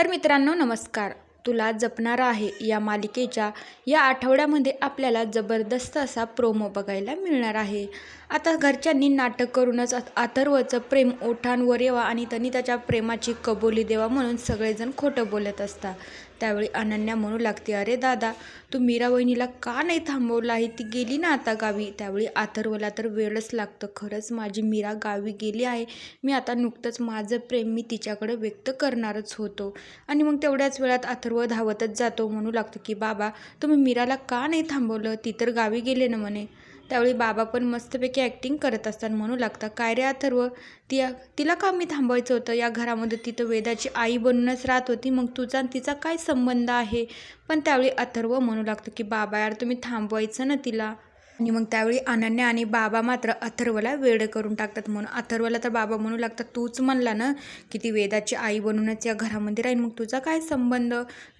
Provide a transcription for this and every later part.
तर मित्रांनो नमस्कार. तुला जपणारा आहे या मालिकेच्या या आठवड्यामध्ये आपल्याला जबरदस्त असा प्रोमो बघायला मिळणार आहे. आता घरच्यांनी नाटक करूनच अथर्वचं प्रेम ओठांवर येवा आणि त्यांनी त्याच्या प्रेमाची कबुली देवा म्हणून सगळेजण खोटं बोलत असतात. त्यावेळी अनन्या म्हणू लागते अरे दादा तू मीरा वहिनीला का नाही थांबवलं? आहे ती गेली ना आता गावी. त्यावेळी अथर्वला तर वेळच लागतं. खरंच माझी मीरा गावी गेली आहे. मी आता नुकतंच माझं प्रेम मी तिच्याकडे व्यक्त करणारच होतो. आणि मग तेवढ्याच वेळात अथर्व धावतच जातो. म्हणू लागतो की बाबा तुम्ही मीराला का नाही थांबवलं? ती तर गावी गेले ना म्हणे. त्यावेळी बाबा पण मस्तपैकी ॲक्टिंग करत असतात म्हणू लागतात काय रे अथर्व? ती तिला का मी थांबवायचं होतं? या घरामध्ये तिथं वेदाची आई बनूनच राहत होती. मग तुझा आणि तिचा काय संबंध आहे? पण त्यावेळी अथर्व म्हणू लागतो की बाबा यार तुम्ही थांबवायचं ना तिला. आणि मग त्यावेळी अनन्या आणि बाबा मात्र अथर्वला वेड करून टाकतात म्हणून. अथर्वला तर बाबा म्हणू लागतात तूच म्हणला ना की ती वेदाची आई बनूनच या घरामध्ये राहील मग तुझा काय संबंध?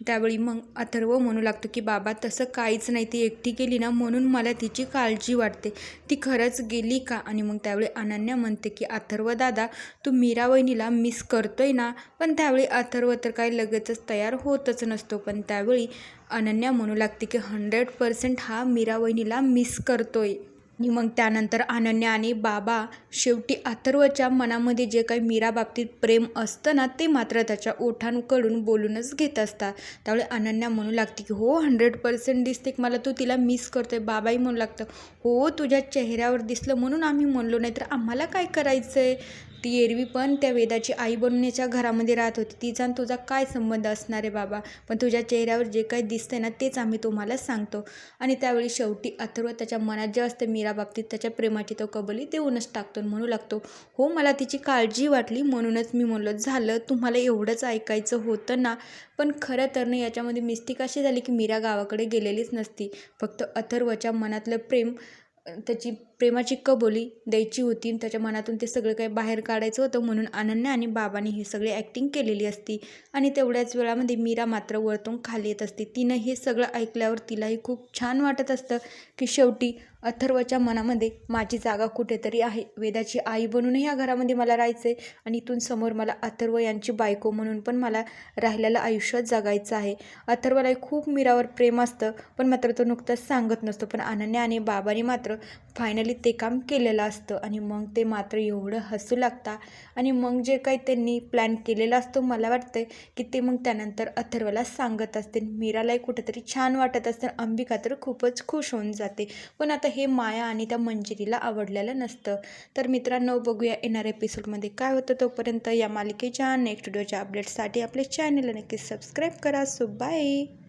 त्यावेळी मग अथर्व म्हणू लागतो की बाबा तसं काहीच नाही ती एकटी गेली ना म्हणून मला तिची काळजी वाटते. ती खरंच गेली का? आणि मग त्यावेळी अनन्या म्हणते की अथर्व दादा तू मीरा वहिनीला मिस करतोय ना? पण त्यावेळी अथर्व तर काही लगेचच तयार होतच नसतो. पण त्यावेळी अनन्या म्हणू लागते की हंड्रेड पर्सेंट हा मीरा वहिनीला मिस करतोय. आणि मग त्यानंतर अनन्या आणि बाबा शेवटी अथर्वच्या मनामध्ये जे काही मीरा बाबतीत प्रेम असतं ना ते मात्र त्याच्या ओठांकडून बोलूनच घेत असतात. त्यामुळे अनन्या म्हणू लागते की हो हंड्रेड पर्सेंट दिसते की मला तू तिला मिस करतोय. बाबाही म्हणू लागतं हो तुझ्या चेहऱ्यावर दिसलं म्हणून आम्ही म्हणलो नाही तर आम्हाला काय करायचं आहे ती एरवी पण त्या वेदाची आई बनण्याच्या घरामध्ये राहत होती. तिचा आणि तुझा काय संबंध असणार आहे बाबा? पण तुझ्या चेहऱ्यावर जे काही दिसतंय ना तेच आम्ही तुम्हाला सांगतो. आणि त्यावेळी शेवटी अथर्व त्याच्या मनात जे असते मीरा बाबतीत त्याच्या प्रेमाची तो कबली देऊनच टाकतो म्हणू लागतो हो मला तिची काळजी वाटली. म्हणूनच मी म्हणलो झालं तुम्हाला एवढंच ऐकायचं होतं ना. पण खरं तर नाही याच्यामध्ये मिस्टेक अशी झाली की मीरा गावाकडे गेलेलीच नसती. फक्त अथर्वच्या मनातलं प्रेम त्याची प्रेमाची कबोली द्यायची होती त्याच्या मनातून ते सगळं काही बाहेर काढायचं होतं म्हणून अनन्या आणि बाबांनी ही सगळी ॲक्टिंग केलेली असती. आणि तेवढ्याच वेळामध्ये मीरा मात्र वरतून खाली येत असते. तिनं हे सगळं ऐकल्यावर तिलाही खूप छान वाटत असतं की शेवटी अथर्वच्या मनामध्ये माझी जागा कुठेतरी आहे. वेदाची आई बनूनही या घरामध्ये मला राहायचं आहे आणि इथून समोर मला अथर्व यांची बायको म्हणून पण मला राहिलेलं आयुष्य जगायचं आहे. अथर्वलाही खूप मीरावर प्रेम असतं पण मात्र तो नुकताच सांगत नसतो. पण अनन्या आणि बाबांनी मात्र फायनली ते काम केलेलं असतं आणि मग ते मात्र एवढं हसू लागता आणि मग जे काही त्यांनी प्लॅन केलेला असतो मला वाटतं की ते मग त्यानंतर अथर्वला सांगत असते. मीरालाही कुठेतरी छान वाटत असतं अंबिका तर खूपच खुश होऊन जाते. पण आता हे माया आणि त्या मंजिरीला आवडलेलं नसतं. तर मित्रांनो बघूया येणाऱ्या एपिसोडमध्ये काय होतं तोपर्यंत. या मालिकेच्या नेक्स्ट व्हिडिओच्या अपडेट्ससाठी आपले चॅनलला नक्की सबस्क्राईब करा. So bye